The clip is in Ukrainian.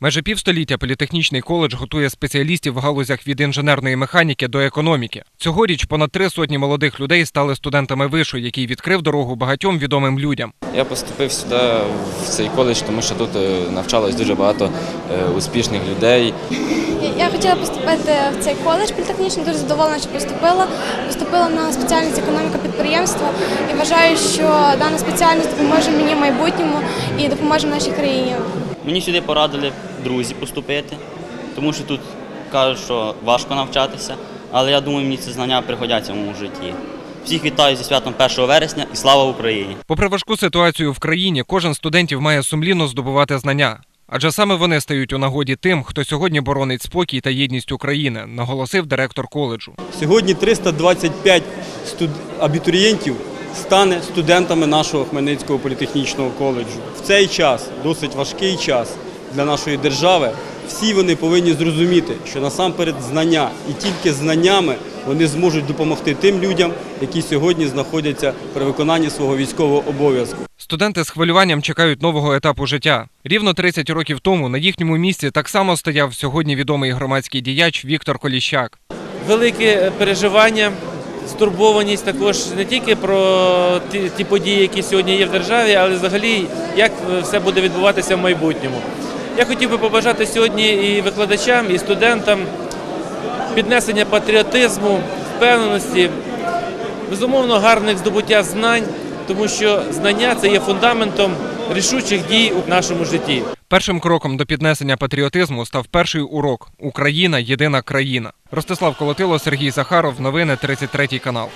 Майже півстоліття політехнічний коледж готує спеціалістів в галузях від інженерної механіки до економіки. Цьогоріч понад три сотні молодих людей стали студентами вишу, який відкрив дорогу багатьом відомим людям. Я поступив сюди в цей коледж, тому що тут е, навчалось дуже багато е, успішних людей. Я- хотіла поступити в цей коледж політехнічний, дуже задоволена, що поступила. Поступила на спеціальність економіка підприємства і вважаю, що дана спеціальність допоможе мені в майбутньому і допоможе нашій країні. Мені сюди порадили друзі поступити, тому що тут кажуть, що важко навчатися, але я думаю, мені ці знання пригодяться в моєму житті. Всіх вітаю зі святом 1 вересня і слава Україні! Попри важку ситуацію в країні, кожен студентів має сумлінно здобувати знання. Адже саме вони стають у нагоді тим, хто сьогодні боронить спокій та єдність України, наголосив директор коледжу. Сьогодні 325 студ... абітурієнтів стане студентами нашого Хмельницького політехнічного коледжу. В цей час, досить важкий час для нашої держави, всі вони повинні зрозуміти, що насамперед знання і тільки знаннями вони зможуть допомогти тим людям, які сьогодні знаходяться при виконанні свого військового обов'язку. Студенти з хвилюванням чекають нового етапу життя. Рівно 30 років тому на їхньому місці так само стояв сьогодні відомий громадський діяч Віктор Коліщак. велике переживання, стурбованість також не тільки про ті, ті події, які сьогодні є в державі, але взагалі як е, все буде відбуватися в майбутньому. Я хотів би побажати сьогодні і викладачам, і студентам піднесення патріотизму, впевненості, безумовно, гарних здобуття знань, тому що знання це є фундаментом рішучих дій у нашому житті. Першим кроком до піднесення патріотизму став перший урок Україна єдина країна. Ростислав Колотило, Сергій Захаров. Новини 33 канал.